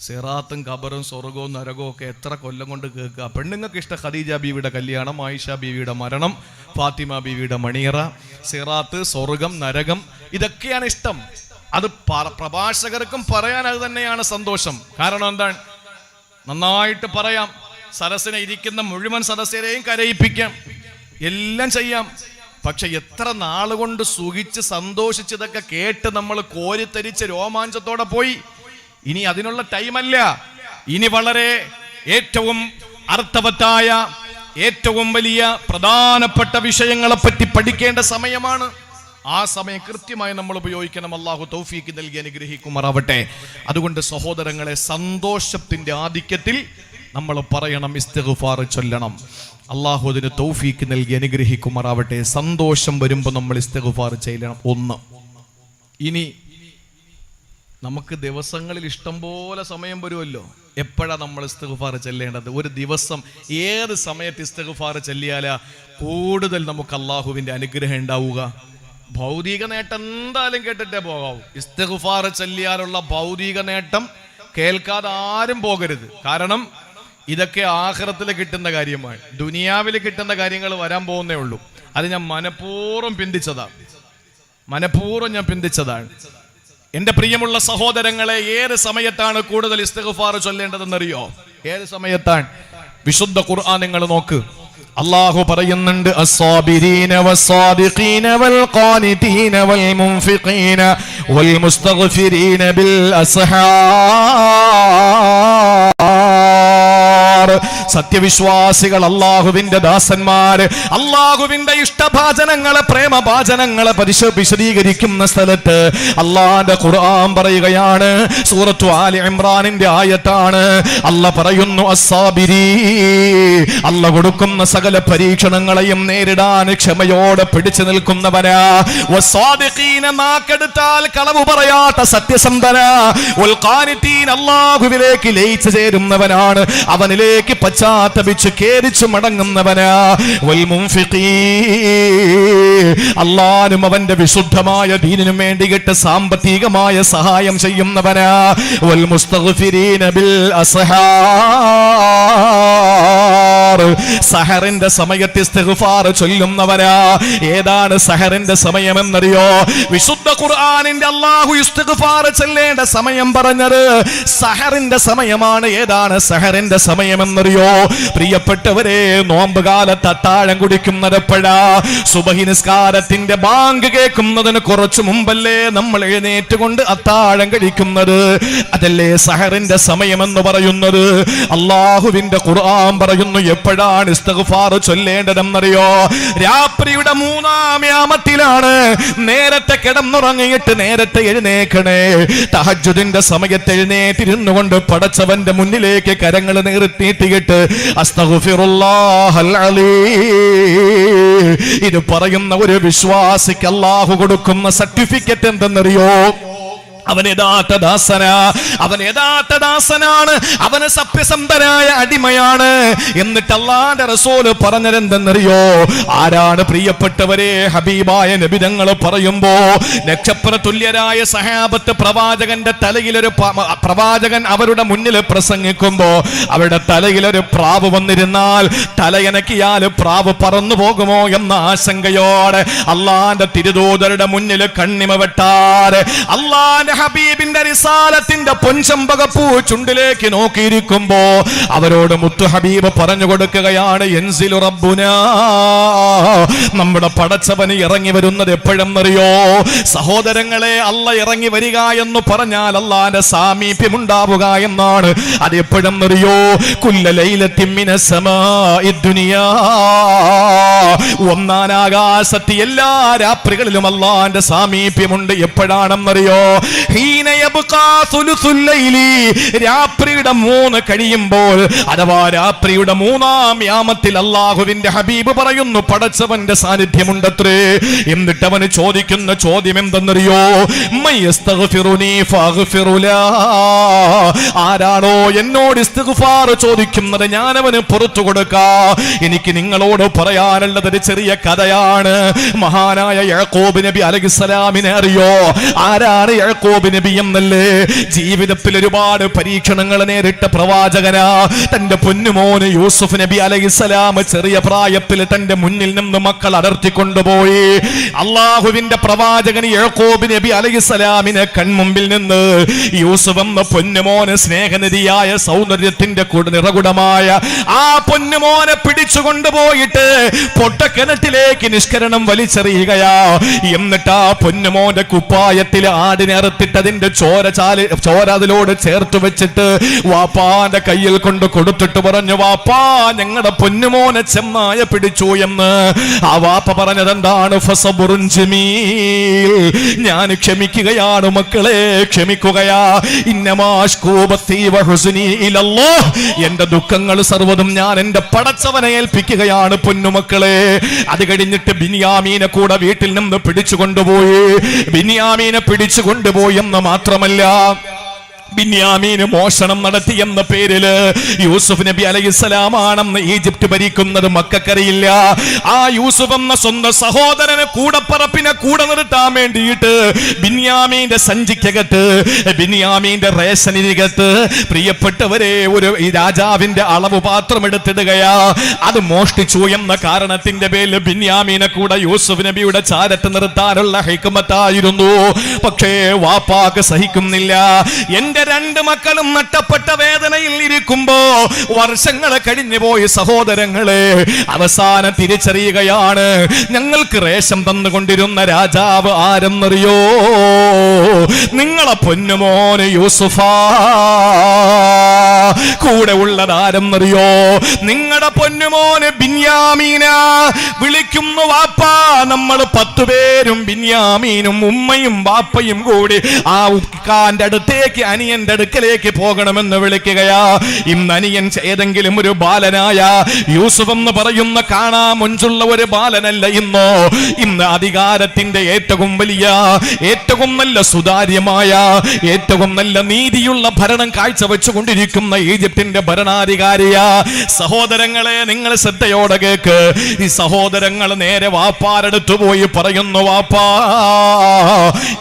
സിറാത്തും കബറും സ്വർഗവും നരകവും ഒക്കെ എത്ര കൊല്ലം കൊണ്ട് കേൾക്കുക. പെണ്ണുങ്ങൾക്ക് ഇഷ്ട ഖദീജ ബീവിയുടെ കല്യാണം ആയിഷ ബീവിയുടെ മരണം ഫാത്തിമ ബീവിയുടെ മണിയറ സിറാത്ത് സ്വർഗം നരകം ഇതൊക്കെയാണ് ഇഷ്ടം. അത് പ്രഭാഷകർക്കും പറയാൻ അത് തന്നെയാണ് സന്തോഷം. കാരണം എന്താണ്? നന്നായിട്ട് പറയാം. സരസിനെ ഇരിക്കുന്ന മുഴുവൻ സദസ്യരെയും കരയിപ്പിക്കാം. എല്ലാം ചെയ്യാം. പക്ഷെ എത്ര നാളുകൊണ്ട് സുഖിച്ച് സന്തോഷിച്ചതൊക്കെ കേട്ട് നമ്മൾ കോരിത്തരിച്ച് രോമാഞ്ചത്തോടെ പോയി. ഇനി അതിനുള്ള ടൈമല്ല. ഇനി വളരെ ഏറ്റവും അർത്ഥവത്തായ ഏറ്റവും വലിയ പ്രധാനപ്പെട്ട വിഷയങ്ങളെ പറ്റി പഠിക്കേണ്ട സമയമാണ്. ആ സമയം കൃത്യമായി നമ്മൾ ഉപയോഗിക്കണം. അള്ളാഹു തൗഫീക്ക് നൽകി അനുഗ്രഹിക്കുമാറാവട്ടെ. അതുകൊണ്ട് സഹോദരങ്ങളെ സന്തോഷത്തിന്റെ ആധിക്യത്തിൽ നമ്മൾ പറയണം ഇസ്തിഗ്ഫാർ ചൊല്ലണം. അള്ളാഹു അതിന് തൗഫീക്ക് നൽകി അനുഗ്രഹിക്കുമാറാവട്ടെ. സന്തോഷം വരുമ്പോൾ നമ്മൾ ഇസ്തിഗ്ഫാർ ചെയ്യണം. ഒന്ന്. ഇനി നമുക്ക് ദിവസങ്ങളിൽ ഇഷ്ടം പോലെ സമയം വരുമല്ലോ. എപ്പോഴാണ് നമ്മൾ ഇസ്തിഗ്ഫാർ ചെല്ലേണ്ടത്? ഒരു ദിവസം ഏത് സമയത്ത് ഇസ്തിഗ്ഫാർ ചെല്ലിയാലാ കൂടുതൽ നമുക്ക് അള്ളാഹുവിന്റെ അനുഗ്രഹം ഉണ്ടാവുക. ഭൗതിക നേട്ടം എന്തായാലും കേട്ടിട്ടേ പോകാവൂ. ഇസ്തിഗ്ഫാർ ചെല്ലിയാലുള്ള ഭൗതിക നേട്ടം കേൾക്കാതെ ആരും പോകരുത്. കാരണം ഇതൊക്കെ ആഹ്റത്തിൽ കിട്ടുന്ന കാര്യമാണ്. ദുനിയാവിൽ കിട്ടുന്ന കാര്യങ്ങൾ വരാൻ പോകുന്നേ ഉള്ളൂ. അത് ഞാൻ മനഃപൂർവം പിന്തിച്ചതാണ് മനഃപൂർവം ഞാൻ പിന്തിച്ചതാണ്. എന്റെ പ്രിയമുള്ള സഹോദരങ്ങളെ ഏത് സമയത്താണ് കൂടുതൽ ഇസ്തിഗ്ഫാർ ചൊല്ലേണ്ടതെന്നറിയോ? ഏത് സമയത്താണ്? വിശുദ്ധ ഖുർആൻ നിങ്ങൾ നോക്ക്. അള്ളാഹു പറയുന്നുണ്ട് അസ്സാബിരീന വസ്സാദിഖീന വൽ ഖാനിതീന വൽ മുൻഫിഖീന വൽ മുസ്തഗ്ഫിരീന ബിൽ അസ്ഹാർ സത്യവിശ്വാസികൾ അള്ളാഹുവിന്റെ ദാസന്മാര് അള്ളാഹുവിന്റെ ഇഷ്ടഭാചനങ്ങളെ പ്രേമഭാചനങ്ങളെ പരിശ വിശദീകരിക്കുന്ന സ്ഥലത്ത് അള്ളാന്റെ ഖുർആൻ പറയുകയാണ്. സൂറത്തു ആലി ഇമ്രാനിന്റെ ആയത്താണ്. അല്ല പറയുന്നു അസാബിരി അല്ല കൊടുക്കുന്ന സകല പരീക്ഷണങ്ങളെയും നേരിടാൻ ക്ഷമയോടെ പിടിച്ചു നിൽക്കുന്നവനാ. നാക്കെടുത്താൽ കളവ് പറയാത്ത സത്യസന്ധന. അള്ളാഹുവിലേക്ക് ലയിച്ചു ചേരുന്നവനാണ്. അവനിലേക്ക് പശ്ചാത്തപിച്ച് കേരിച്ചു മടങ്ങുന്നവനാ. അള്ളാനും അവന്റെ വിശുദ്ധമായ ദീനിനും വേണ്ടിയിട്ട് സാമ്പത്തികമായ സഹായം ചെയ്യുന്നവനാ. വൽ മുസ്തഗ്ഫിരീന ബിൽ സഹറിന്റെ സമയത്ത് ഇസ്തിഗ്ഫാർ ചൊല്ലുന്നവരാ. ഏതാണ് സഹറിന്റെ സമയം എന്നറിയോ വിശുദ്ധ ഖുർആനിന്റെ അള്ളാഹു ഇസ്തിഗ്ഫാർ ചൊല്ലേണ്ട സമയം പറഞ്ഞത് സഹറിന്റെ സമയമാണ്. ഏതാണ് സഹറിന്റെ സമയം എന്നറിയോ പ്രിയപ്പെട്ടവരെ നോമ്പ് കാലത്ത് അത്താഴം കുടിക്കുന്നത് എപ്പോഴാ? സുബഹി നിസ്കാരത്തിന്റെ ബാങ്ക് കേൾക്കുന്നതിന് കുറച്ചു മുമ്പല്ലേ നമ്മൾ എഴുന്നേറ്റുകൊണ്ട് അത്താഴം കഴിക്കുന്നത്? അതല്ലേ സഹറിന്റെ സമയമെന്ന് പറയുന്നത്? അള്ളാഹുവിന്റെ ഖുർആൻ പറയുന്നു എപ്പോഴാണ് ഇസ്തഗ്ഫാർ ചൊല്ലേണ്ടതെന്നറിയോ? രാത്രിയുടെ മൂന്നാം യാമത്തിലാണ് നേരത്തെ കിടന്നുറങ്ങിയിട്ട് നേരത്തെ എഴുന്നേക്കണേ. തഹജുദിന്റെ സമയത്ത് എഴുന്നേറ്റിരുന്നു കൊണ്ട് പടച്ചവന്റെ മുന്നിലേക്ക് കരങ്ങൾ നീർത്തിയിട്ട് ഇത് പറയുന്ന ഒരു വിശ്വാസിക്ക് അല്ലാഹു കൊടുക്കുന്ന സർട്ടിഫിക്കറ്റ് എന്തെന്നറിയോ? അവൻ യഥാർത്ഥ ദാസനാ. അവൻ യഥാർത്ഥ ദാസനാണ്. അവന് സത്യസന്ധനായ അടിമയാണ്. എന്നിട്ട് അള്ളാന്റെ റസൂൽ പറഞ്ഞതെന്തെന്നറിയോ? ആരാണ് പ്രിയപ്പെട്ടവരെ? ഹബീബായ നബിതങ്ങൾ പറയുമ്പോ നക്ഷത്ര തുല്യരായ സഹാബത്ത് പ്രവാചകന്റെ തലയിലൊരു പ്രവാചകൻ അവരുടെ മുന്നിൽ പ്രസംഗിക്കുമ്പോ അവരുടെ തലയിലൊരു പ്രാവ് വന്നിരുന്നാൽ തലയനക്കിയാൽ പ്രാവ് പറന്നു പോകുമോ എന്ന ആശങ്കയോടെ അള്ളാന്റെ തിരുദൂതരുടെ മുന്നിൽ കണ്ണിമ വെട്ടാറ്. അള്ളാന്റെ ഹബീബിന്റെ റിസാലത്തിന്റെ പൊൻചമ്പകപ്പൂ ചുണ്ടിലേക്ക് നോക്കിയിരിക്കുമ്പോ അവരോട് മുത്തു ഹബീബ് പറഞ്ഞു കൊടുക്കുകയാണ് എൻസിലു റബ്ബുന. നമ്മുടെ പടച്ചവന് ഇറങ്ങി വരുന്നത് എപ്പോഴെന്നറിയോ? സഹോദരങ്ങളെ അല്ല ഇറങ്ങി വരിക എന്ന് പറഞ്ഞാൽ അല്ലാന്റെ സാമീപ്യം ഉണ്ടാവുക എന്നാണ്. അത് എപ്പോഴെന്നറിയോ? കുല്ല ലൈലത്തിമ്മിന ദുനിയാ. എല്ലാ രാത്രികളിലും അള്ളാന്റെ സാമീപ്യമുണ്ട് എപ്പോഴാണെന്നറിയോ? രാത്രിയുടെ മൂന്ന് കഴിയുമ്പോൾ അഥവാ രാത്രിയുടെ മൂന്നാം യാമത്തിൽ അള്ളാഹുവിന്റെ ഹബീബ് പറയുന്നു പടച്ചവന്റെ സാന്നിധ്യമുണ്ടത്രേ. എന്നിട്ട് അവന് ചോദിക്കുന്ന ചോദ്യം എന്തെന്നറിയോ. ആരാണോ എന്നോട് ചോദിക്കുന്നത് ഞാൻ അവന് പുറത്തു കൊടുക്കാ. എനിക്ക് നിങ്ങളോട് പറയാനുള്ളത് ഒരു ചെറിയ കഥയാണ്. മഹാനായ യഴക്കോബ് നബി അലഹിസ്സലാമിനെ അറിയോ? ആരാണ് യാക്കോബ് നബി എന്നല്ലേ ജീവിതത്തിൽ ഒരുപാട് പരീക്ഷണങ്ങൾ നേരിട്ട പ്രവാചകനാ. തന്റെ പൊന്നുമോന് യൂസുഫ് നബി അലൈഹിസലാം ചെറിയ പ്രായത്തിൽ തന്റെ മുന്നിൽ നിന്ന് മക്കൾ അടർത്തിക്കൊണ്ടുപോയി. അള്ളാഹുവിന്റെ പ്രവാചകൻ യാക്കോബ് നബി അലൈഹിസലാമിനെ കൺമുമ്പിൽ നിന്ന് യൂസുഫ് എന്ന പൊന്നുമോന് സ്നേഹനിധിയായ സൗന്ദര്യത്തിന്റെ കൂടെ നിറകുടമായ ആ പൊന്നുമോനെ പിടിച്ചു കൊണ്ടുപോയിട്ട് പൊട്ടക്കിണറ്റിലേക്ക് നിഷ്കരണം വലിച്ചെറിയുകയാ. എന്നിട്ട് ആ പൊന്നുമോന്റെ കുപ്പായത്തിൽ അറുത്തിട്ടതിന്റെ ചോര ചാൽ ചോര അതിലോട് ചേർത്ത് വെച്ചിട്ട് വാപ്പാന്റെ കയ്യിൽ കൊണ്ട് കൊടുത്തിട്ട് പറഞ്ഞു വാപ്പാ ഞങ്ങളുടെ പൊന്നുമോനെ ചെമ്മായ പിടിച്ചു എന്ന്. ആ വാപ്പ പറഞ്ഞത് എന്താണ് ഞാൻ ക്ഷമിക്കുകയാണ് മക്കളെ ക്ഷമിക്കുകയാ. എന്റെ ദുഃഖങ്ങൾ സർവതും ഞാൻ എന്റെ പടച്ചവനെ ഏൽപ്പിക്കുകയാണ് പൊന്നുമക്കളെ അത് കഴിഞ്ഞിട്ട് ബിനിയാമീനെ കൂടെ വീട്ടിൽ നിന്ന് പിടിച്ചു കൊണ്ടുപോയി. ബിനിയാമീനെ പിടിച്ചു കൊണ്ടുപോയി. എന്ന് മാത്രമല്ല. ബിന്യാമീന് മോഷണം നടത്തിയെന്ന പേരിൽ യൂസുഫ് നബി അലൈഹിസ്സലാമാണെന്ന് ഈജിപ്റ്റ് ഭരിക്കുന്നത് മക്കറിയില്ല ആ യൂസുഫ് എന്ന സ്വന്തം സഹോദരനെ കൂടപ്പറപ്പിനെ കൂടെ നിർത്താൻ വേണ്ടിയിട്ട് ബിന്യാമീന്റെ സഞ്ചിക്കകത്ത് ബിന്യാമീന്റെ റേഷനിനകത്ത് പ്രിയപ്പെട്ടവരെ ഒരു രാജാവിന്റെ അളവ് പാത്രം എടുത്തിടുകയാ. അത് മോഷ്ടിച്ചു എന്ന കാരണത്തിന്റെ പേരിൽ ബിന്യാമീനെ കൂടെ യൂസുഫ് നബിയുടെ ചാരത്ത് നിർത്താനുള്ള ഹൈക്കുമത്തായിരുന്നു. പക്ഷേ വാപ്പാക്ക് സഹിക്കുന്നില്ല. എന്റെ രണ്ട് മക്കളും നട്ടപ്പെട്ട വേദനയിൽ ഇരിക്കുമ്പോ വർഷങ്ങളെ കഴിഞ്ഞു പോയി സഹോദരങ്ങളെ. അവസാനം തിരിച്ചറിയുകയാണ് ഞങ്ങൾക്ക് റേഷം തന്നുകൊണ്ടിരുന്ന രാജാവ് ആരെന്നറിയോ? നിങ്ങളെ പൊന്നുമോന് യൂസുഫാ. കൂടെ ഉള്ളത് ആരെന്നറിയോ നിങ്ങളുടെ പൊന്നുമോന് ബിന്യാമീന. വിളിക്കുന്നു വാപ്പാ. നമ്മൾ പത്തുപേരും ബിന്യാമീനും ഉമ്മയും വാപ്പയും കൂടി ആ ഉക്കാന്റെ അടുത്തേക്ക് അനിയന്റെ അടുക്കലേക്ക് പോകണമെന്ന് വിളിക്കുകയാ. ഇന്ന് അനിയൻ ഏതെങ്കിലും ഒരു ബാലനായ യൂസുഫ് എന്ന് പറയുന്ന കാണാ മുഞ്ചുള്ള ഒരു ബാലനല്ല ഇന്നോ. ഇന്ന് അധികാരത്തിന്റെ ഏറ്റവും വലിയ ഏറ്റവും നല്ല സുതാര്യമായ ഏറ്റവും നല്ല നീതിയുള്ള ഭരണം കാഴ്ചവെച്ചുകൊണ്ടിരിക്കുന്ന ഈജിപ്തിന്റെ ഭരണാധികാരിയ. സഹോദരങ്ങളെ നിങ്ങൾ ശ്രദ്ധയോടെ കേക്ക്. ഈ സഹോദരങ്ങൾ നേരെ വാപ്പാരടുത്ത് പോയി പറയുന്നു വാപ്പാ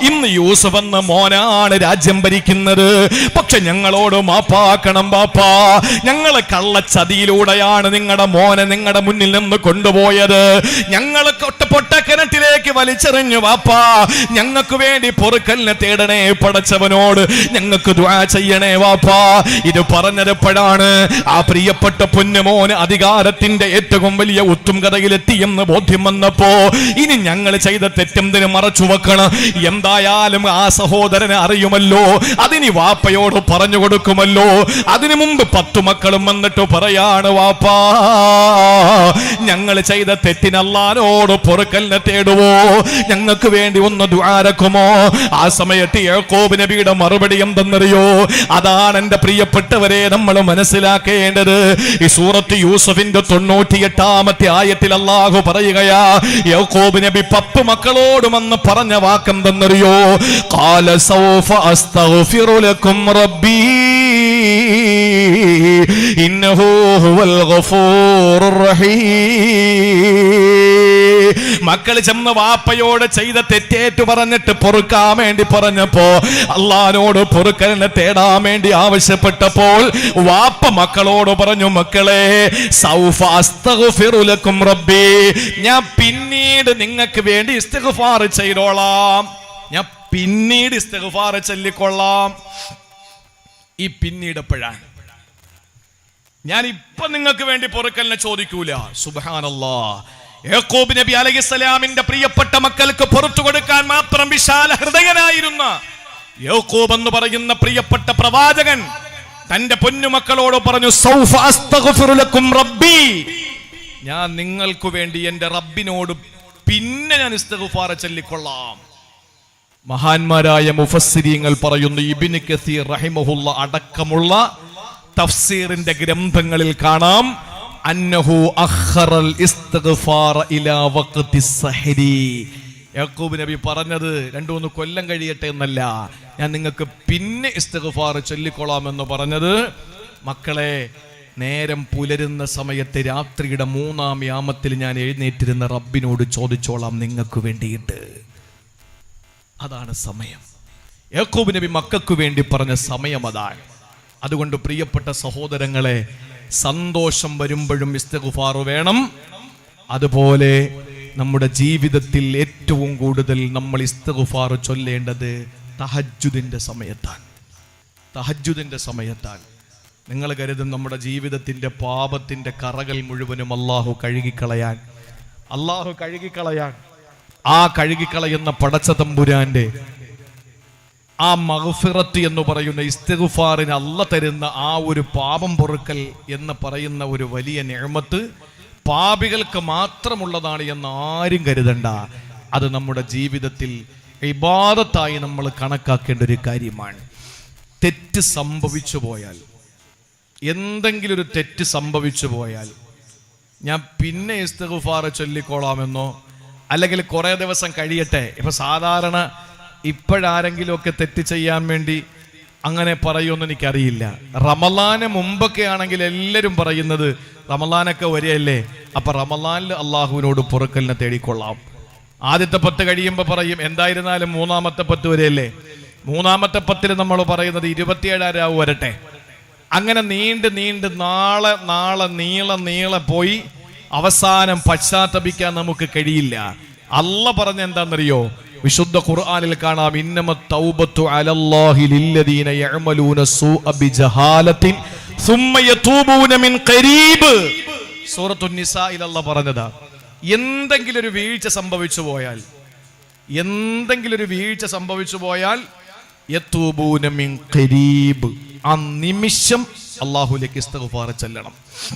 ഇന്ന് യൂസഫ് എന്ന മോനാണ് രാജ്യം ഭരിക്കുന്നത്. പക്ഷെ ഞങ്ങളോട് മാപ്പാക്കണം വാപ്പാ. ഞങ്ങൾ കള്ളച്ചതിയിലൂടെയാണ് നിങ്ങളുടെ മോനെ നിങ്ങളുടെ മുന്നിൽ നിന്ന് കൊണ്ടുപോയത്. ഞങ്ങൾ പൊട്ടക്കിണറ്റിലേക്ക് വലിച്ചെറിഞ്ഞു വാപ്പാ. ഞങ്ങൾക്ക് വേണ്ടി പൊറുക്കലിനെ തേടണേ പടച്ചവനോട്. ഞങ്ങൾക്ക് ദ്വാ ചെയ്യണേ വാപ്പാ. ഇത് പറഞ്ഞതെപ്പോഴാണ് ആ പ്രിയപ്പെട്ട പൊന്നുമോന് അധികാരത്തിന്റെ ഏറ്റവും വലിയ ഉത്തുംകഥയിലെത്തിയെന്ന് ബോധ്യം വന്നപ്പോ ഇനി ഞങ്ങൾ ചെയ്ത തെറ്റെന്തിന് മറച്ചു വെക്കണം. എന്തായാലും ആ സഹോദരനെ അറിയുമല്ലോ. അതിനി വാപ്പയോട് പറഞ്ഞു കൊടുക്കുമല്ലോ. അതിനു മുമ്പ് പത്തു മക്കളും വന്നിട്ട് പറയാണ് വാപ്പാ ഞങ്ങൾ ചെയ്ത തെറ്റിനല്ലാനോട് പൊറുക്കലിനെ തേടുവോ? ഞങ്ങൾക്ക് വേണ്ടി ഒന്ന് ദ്വാരക്കുമോ ആ സമയത്ത് യാക്കോബ് നബിയുടെ മറുപടി എന്തെന്നറിയോ? അതാണ് എന്റെ പ്രിയപ്പെട്ടവരെ നമ്മൾ മനസ്സിലാക്കേണ്ടത് ഈ സൂറത്ത് യൂസഫിന്റെ തൊണ്ണൂറ്റി എട്ടാമത്തെ ആയത്തിൽ അള്ളാഹു പറയുകയാ യാക്കോബ് നബി പത്ത് മക്കളോട് വന്ന് പറഞ്ഞ വാക്കെന്തെന്നറിയോ കാല സൗഫ അസ്തഗ്ഫിറു ലക്കും റബ്ബീ. ഇന്നഹു ഹുവൽ ഗഫൂറുർ റഹീം. മക്കൾ ചെന്ന് വാപ്പയോട് ചെയ്ത തെറ്റേറ്റു പറഞ്ഞിട്ട് പൊറുക്കാൻ വേണ്ടി പറഞ്ഞപ്പോ അള്ളഹാനോട് പൊറുക്കലിനെ തേടാൻ വേണ്ടി ആവശ്യപ്പെട്ടപ്പോൾ വാപ്പ മക്കളോട് പറഞ്ഞു മക്കളെ സൗഫ അസ്തഗ്ഫിറു ലക്കും റബ്ബി. ഞാൻ പിന്നീട് നിങ്ങൾക്ക് വേണ്ടി ഇസ്തിഗ്ഫാർ ചെയ്തോളാം. ഞാൻ പിന്നീട് ഇസ്തിഗ്ഫാർ ചൊല്ലിക്കൊള്ളാം. ഈ പിന്നീടപ്പോഴാണ്. ഞാൻ ഇപ്പൊ നിങ്ങൾക്ക് വേണ്ടി പൊറുക്കലിനെ ചോദിക്കൂല. സുബാനല്ലാ യാക്കോബ് നബി അലൈഹിസ്സലാമിന്റെ പ്രിയപ്പെട്ട മക്കൾക്ക് പുറത്തു കൊടുക്കാൻ മാത്രം വിശാല ഹൃദയനായിരുന്ന യാക്കോബ് എന്ന് പറയുന്ന പ്രിയപ്പെട്ട പ്രവാചകൻ തന്റെ പൊന്നുമക്കളോട് പറഞ്ഞു "സൗഫ അസ്തഗ്ഫിറു ലക്കും റബ്ബി. ഞാൻ നിങ്ങൾക്ക് വേണ്ടി എന്റെ റബ്ബിനോട് പിന്നെ ഞാൻ ഇസ്തഗ്ഫാർ ചൊല്ലിക്കൊള്ളാം. മഹാന്മാരായ മുഫസ്സിരിയങ്ങൾ പറയുന്നു ഇബിന് കസീർ റഹിമഹുള്ള അടക്കമുള്ള തഫ്സീറിന്റെ ഗ്രന്ഥങ്ങളിൽ കാണാം അന്നഹു അഖറൽ ഇസ്തിഗ്ഫാർ ഇലാ വഖതി സഹരി. യാക്കൂബ് നബി പറഞ്ഞത് രണ്ടു മൂന്ന് കൊല്ലം കഴിയട്ടെ എന്നല്ല ഞാൻ നിങ്ങൾക്ക് പിന്നെ ഇസ്തിഗ്ഫാർ ചൊല്ലിക്കൊള്ളാം എന്ന് പറഞ്ഞത് മക്കളെ നേരം പുലരുന്ന സമയത്ത് രാത്രിയുടെ മൂന്നാം യാമത്തിൽ ഞാൻ എഴുന്നേറ്റിരുന്ന റബ്ബിനോട് ചോദിച്ചോളാം നിങ്ങൾക്ക് വേണ്ടിയിട്ട്. അതാണ് സമയം. യാക്കോബ് നബി മക്കൾക്ക് വേണ്ടി പറഞ്ഞ സമയം അതാണ്. അതുകൊണ്ട് പ്രിയപ്പെട്ട സഹോദരങ്ങളെ സന്തോഷം വരുമ്പോഴും ഇസ്തഗുഫാർ വേണം. അതുപോലെ നമ്മുടെ ജീവിതത്തിൽ ഏറ്റവും കൂടുതൽ നമ്മൾ ഇസ്തഗുഫാർ ചൊല്ലേണ്ടത് തഹജ്ജുദിന്റെ സമയത്താണ്. തഹജ്ജുദിന്റെ സമയത്താണ്. നിങ്ങൾ കരുതും നമ്മുടെ ജീവിതത്തിന്റെ പാപത്തിന്റെ കറകൾ മുഴുവനും അള്ളാഹു കഴുകിക്കളയാൻ. അള്ളാഹു കഴുകിക്കളയാൻ. ആ കഴുകിക്കളയുന്ന പടച്ച തമ്പുരാന്റെ ആ മഹഫിറത്ത് എന്ന് പറയുന്ന ഇസ്തിഗുഫാറിന് അല്ല തരുന്ന ആ ഒരു പാപം പൊറുക്കൽ എന്ന് പറയുന്ന ഒരു വലിയ നിഴമത്ത് പാപികൾക്ക് മാത്രമുള്ളതാണ് എന്ന് ആരും കരുതണ്ട. അത് നമ്മുടെ ജീവിതത്തിൽ ഇബാദത്തായി നമ്മൾ കണക്കാക്കേണ്ട ഒരു കാര്യമാണ്. തെറ്റ് സംഭവിച്ചു പോയാൽ എന്തെങ്കിലും ഒരു തെറ്റ് സംഭവിച്ചു പോയാൽ ഞാൻ പിന്നെ ഇസ്തഗുഫാറ് ചൊല്ലിക്കോളാമെന്നോ അല്ലെങ്കിൽ കുറേ ദിവസം കഴിയട്ടെ. ഇപ്പൊ സാധാരണ ഇപ്പോഴാരെങ്കിലും ഒക്കെ തെറ്റ് ചെയ്യാൻ വേണ്ടി അങ്ങനെ പറയുമെന്ന് എനിക്കറിയില്ല. റമലാന് മുമ്പൊക്കെ ആണെങ്കിൽ എല്ലാവരും പറയുന്നത് റമലാനൊക്കെ വരികയല്ലേ? അപ്പൊ റമലാനിൽ അള്ളാഹുവിനോട് പൊറുക്കലിനെ തേടിക്കൊള്ളാം. ആദ്യത്തെ പത്ത് കഴിയുമ്പോൾ പറയും എന്തായിരുന്നാലും മൂന്നാമത്തെ പത്ത് വരെയല്ലേ? മൂന്നാമത്തെ പത്തിൽ നമ്മൾ പറയുന്നത് ഇരുപത്തിയേഴായിരം വരട്ടെ. അങ്ങനെ നീണ്ട് നീണ്ട് നാളെ നാളെ നീള നീളെ പോയി അവസാനം പശ്ചാത്തപിക്കാൻ നമുക്ക് കഴിയില്ല. അല്ല പറഞ്ഞ എന്താണെന്നറിയോ? വിശുദ്ധ ഖുർആനിൽ കാണാം ഇന്നമ യഅമലൂന യതൂബൂന മിൻ ഖരീബ്. പറഞ്ഞതാ എന്തെങ്കിലും ഒരു വീഴ്ച സംഭവിച്ചു പോയാൽ എന്തെങ്കിലും ഒരു വീഴ്ച സംഭവിച്ചു പോയാൽ യതൂബൂന മിൻ ഖരീബ്. ആ നിമിഷം അള്ളാഹുലേക്ക് ഇസ്തഗ്ഫാർ ചെല്ലണം.